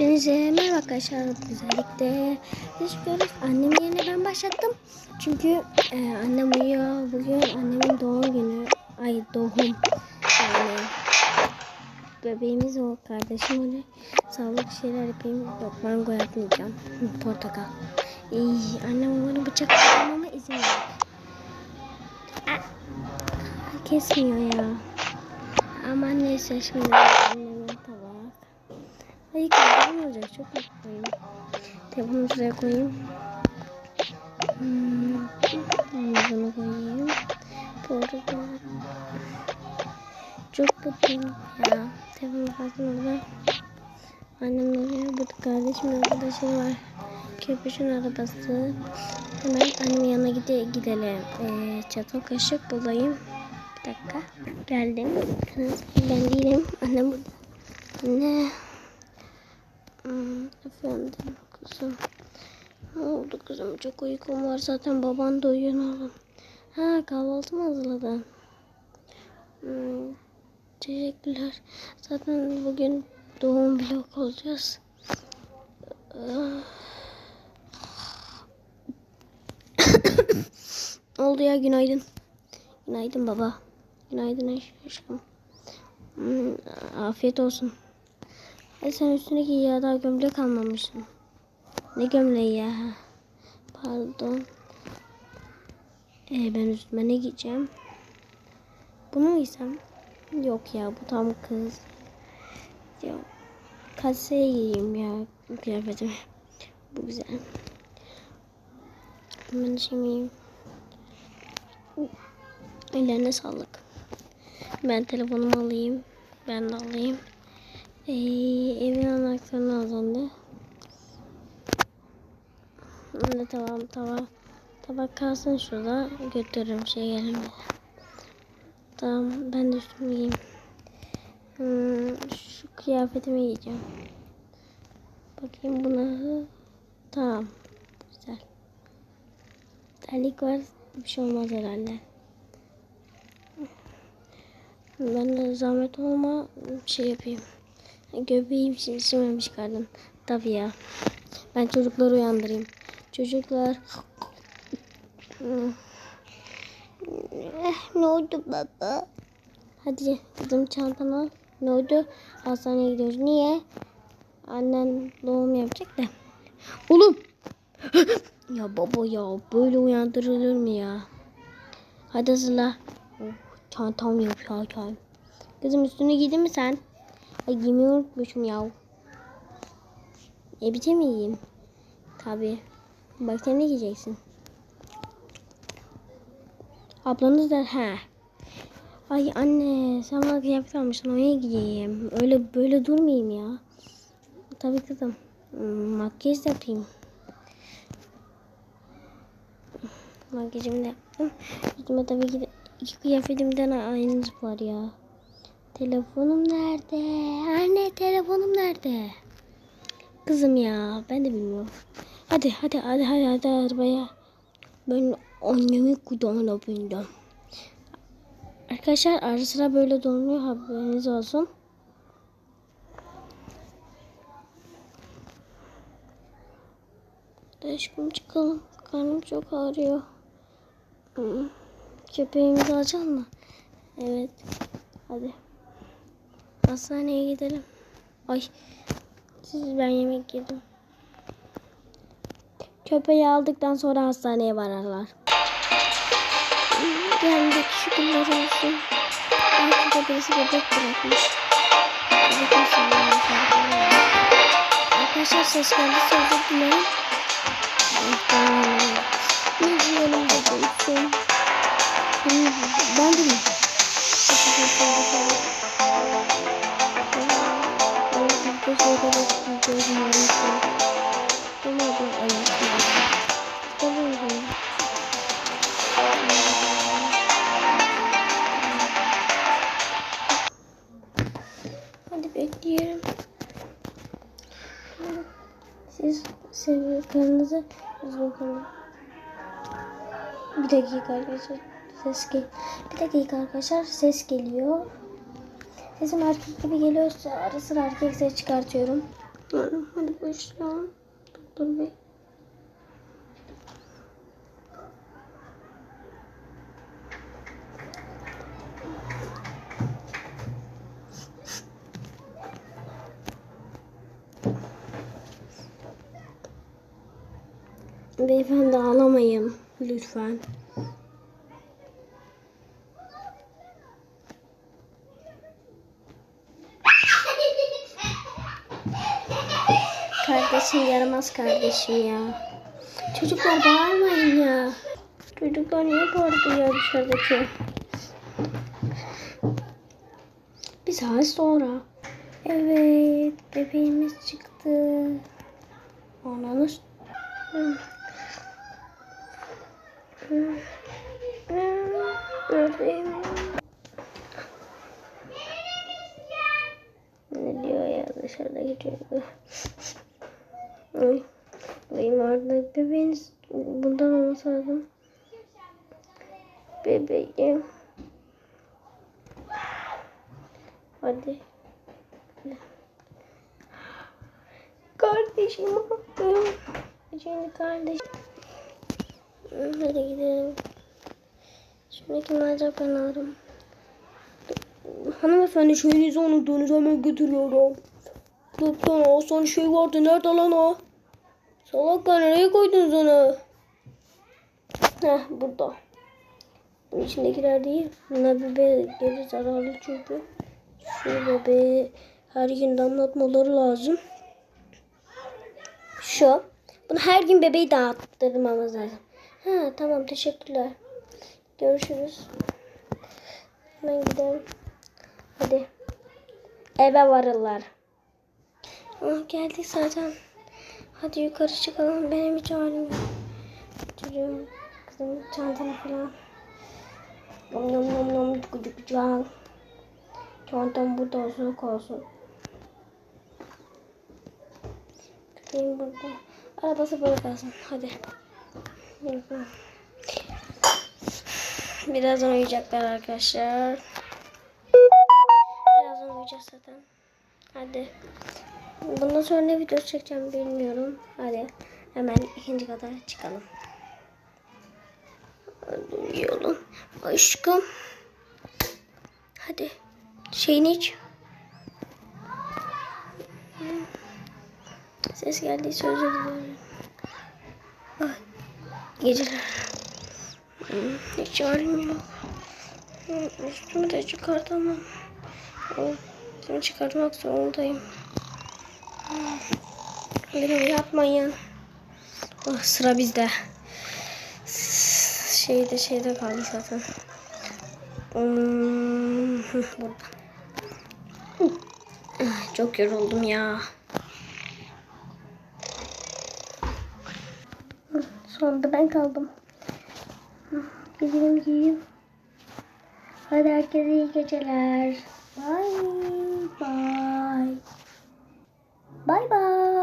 Hepinize merhaba arkadaşlar. Özellikle ederiz. Annem yerine ben başlattım. Çünkü e, annem uyuyor. Bugün annemin doğum günü. Ay doğum. Yani bebeğimiz o. Kardeşim öyle. Sağlık şeyler yapayım. Yok mango yapmayacağım. Portakal. İyi, annem umarım bıçak kullanmama izin. Ah, Kesmiyor ya. Ama neyse şimdi annemin tabak. Ay kalbim olacak çok mutluyum. Telefonu şuraya koyayım. Hmm, bunu koyayım. Bu arada çok mutluyum ya. Telefonu kalsın orada. Annem oluyor. Burada kardeşimin arkadaşı var. Köpüşün arabası. Hemen annemin yanına gide gidelim. Ee, çatal kaşık bulayım. Bir dakika. Geldim. Ben değilim. Annem burada. Anne. Efendim kızım. Ne oldu kızım? Çok uykum var. Zaten baban da uyuyor oğlum. Ha kahvaltı mı hazırladın? Hmm, teşekkürler. Zaten bugün doğum vlog olacağız. Ah. oldu ya günaydın. Günaydın baba. Günaydın aşkım. Hmm, afiyet olsun. Ay sen üstüne giy ya daha gömlek almamışsın. Ne gömleği ya? Pardon. Ee, ben üstüme ne giyeceğim? Bunu mu giysem? Yok ya bu tam kız. Ya kaseye giyeyim ya kıyafetimi. Bu güzel. Ben giyeyim. Ellerine sağlık. Ben telefonumu alayım. Ben de alayım. Ee, evin anahtarını alındı. Anne tamam tamam. Tabak kalsın şurada. Götürürüm şey gelmedi. Tamam ben de üstümü giyeyim. Hmm, şu kıyafetimi giyeceğim. Bakayım buna. Tamam. Güzel. Terlik var. Bir şey olmaz herhalde. Ben de zahmet olma şey yapayım. Göbeğim şişmemiş karnım. Tabii ya. Ben çocukları uyandırayım. Çocuklar. Eh, ne oldu baba? Hadi kızım çantanı al. Ne oldu? Hastaneye gidiyoruz. Niye? Annen doğum yapacak da. Oğlum. ya baba ya böyle uyandırılır mı ya? Hadi hazırla. Oh, çantam yok ya. Kızım üstünü giydin mi sen? Ay giymeyi unutmuşum ya. E yiyeyim? Tabii. Bak sen ne giyeceksin? Ablanız da he. Ay anne sen bana kıyafet almışsın oraya giyeyim. Öyle böyle durmayayım ya. Tabii kızım. Hmm, Makyaj da yapayım. Makyajımı da yaptım. Üstüme tabii ki de iki kıyafetimden aynısı var ya. Telefonum nerede? Anne telefonum nerede? Kızım ya ben de bilmiyorum. Hadi hadi hadi hadi hadi arabaya. Ben annemin kucağına bindim. Arkadaşlar ara sıra böyle donuyor haberiniz olsun. Aşkım çıkalım. Karnım çok ağrıyor. Hmm. Köpeğimizi alacak mı? Evet. Hadi. Hastaneye gidelim. Ay. Siz ben yemek yedim. Köpeği aldıktan sonra hastaneye vararlar. Geldik şükürler olsun. De birisi bebek bırakmış. Arkadaşlar ses geldi özür dilerim. Ne Hadi bekleyelim. Siz sevdiklerinizi bakalım. Bir dakika arkadaşlar ses gel. Bir dakika arkadaşlar ses geliyor. Sesim erkek gibi geliyorsa ara sıra erkek ses çıkartıyorum. Hadi başla. Doktor bey. Beyefendi ağlamayın lütfen. Kardeşim yaramaz kardeşim ya. Çocuklar bağırmayın ya. Çocuklar niye bağırdı ya dışarıdaki? Bir saat sonra. Evet bebeğimiz çıktı. Ananız. Bebeğim. Ne diyor ya dışarıdaki çocuk. Ay. Benim vardı. Bebeğiniz bundan olması lazım. Bebeğim. Hadi. Kardeşim hakkım. Şimdi kardeş. Hadi gidelim. Ben alırım. Hanımefendi şeyinizi unuttuğunuzu hemen götürüyorum. Doktor o son şey vardı. Nerede lan o? Salak ya nereye koydun onu? Heh burada. Bunun içindekiler değil. Bunlar bebeğe geri zararlı çünkü. Şu bebeğe her gün damlatmaları lazım. Şu. Bunu her gün bebeği dağıttırmamız lazım. Ha tamam teşekkürler. Görüşürüz. Hemen gidelim. Hadi. Eve varırlar. Ah, geldik zaten. Hadi yukarı çıkalım. Benim hiç halim yok. Çocuğum, kızım, çantamı falan. Nom nom nom nom küçük al. Çantam burada olsun kalsın. Benim burada. Arabası burada kalsın. Hadi. Birazdan uyuyacaklar arkadaşlar. Birazdan uyuyacağız zaten. Hadi. Bundan sonra ne video çekeceğim bilmiyorum. Hadi hemen ikinci kata çıkalım. Uyuyalım. Aşkım. Hadi. Şeyini iç. Ses geldiyse özür dilerim. Ay. Geceler. Hmm, Hiç halim yok. Hmm, Üstümü de çıkartamam. Oh, Üstümü çıkartmak zorundayım. Beni yapmayın. Oh, sıra bizde. Şeyde şeyde kaldı zaten. Hmm, burada. Ah, Çok yoruldum ya. Sonunda ben kaldım. Gideyim giyeyim. Hadi herkese iyi geceler. Bye bye. Bye bye.